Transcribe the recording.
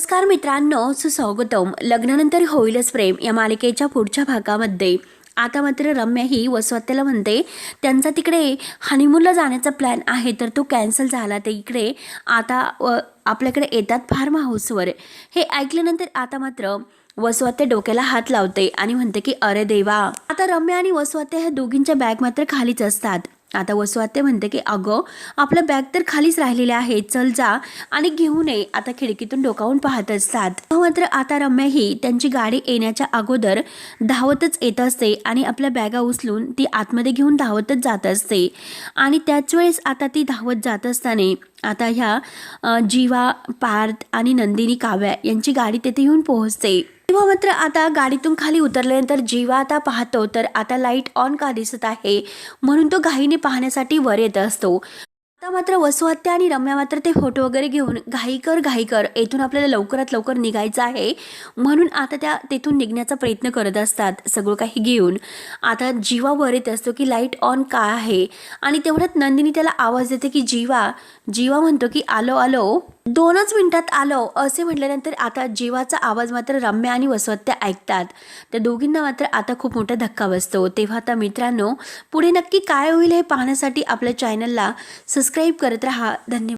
नमस्कार मित्रांनो सुस्वागतम. लग्नानंतर होईलच प्रेम या मालिकेच्या पुढच्या भागामध्ये. आता मात्र रम्या ही वसवत्याला म्हणते त्यांचा तिकडे हनीमूनला जाण्याचा प्लॅन आहे तर तो कॅन्सल झाला. तर इकडे आता व आपल्याकडे येतात फार्म हाऊसवर. हे ऐकल्यानंतर आता मात्र वसवत्या डोक्याला हात लावते आणि म्हणते की अरे देवा. आता रम्या आणि वसवत्या ह्या दोघींच्या बॅग मात्र खालीच असतात. आता वसुआत्या म्हणते की अगं आपलं बॅग तर खालीच राहिलेलं आहे. चल जा आणि घेऊन ये. आता खिडकीतून डोकावून पाहत असतात. मात्र आता रम्या ही त्यांची गाडी येण्याच्या अगोदर धावतच येत असते आणि आपल्या बॅगा उचलून ती आतमध्ये घेऊन धावतच जात असते. आणि त्याच वेळेस आता ती धावत जात असताना आता ह्या जीवा पार्थ आणि नंदिनी काव्या यांची गाडी तेथे येऊन पोहोचते. तेव्हा मात्र आता गाडीतून खाली उतरल्यानंतर जीवा आता पाहतो तर आता लाइट ऑन का दिसत आहे? म्हणून तो घाईने पाहण्यासाठी वर येत असतो. आता मात्र वसुहत्या आणि रम्या मात्र ते फोटो वगैरे घेऊन घाईकर घाईकर येथून आपल्याला लवकरात लवकर निघायचं आहे. म्हणून आता त्या तेथून निघण्याचा प्रयत्न करत असतात सगळं काही घेऊन. आता जीवा वर येत असतो की लाइट ऑन का आहे? आणि तेवढ्यात नंदिनी त्याला आवाज देते की जीवा जीवा म्हणतो की आलो आलो. दोनच मिनिटात आलो असे म्हटल्यानंतर आता जीवाचा आवाज मात्र रम्या आणि वसवत्या ऐकतात. त्या दोघींना मात्र आता खूप मोठा धक्का बसतो. तेव्हा आता मित्रांनो पुढे नक्की काय होईल हे पाहण्यासाठी आपल्या चॅनलला सबस्क्राईब करत राहा. धन्यवाद.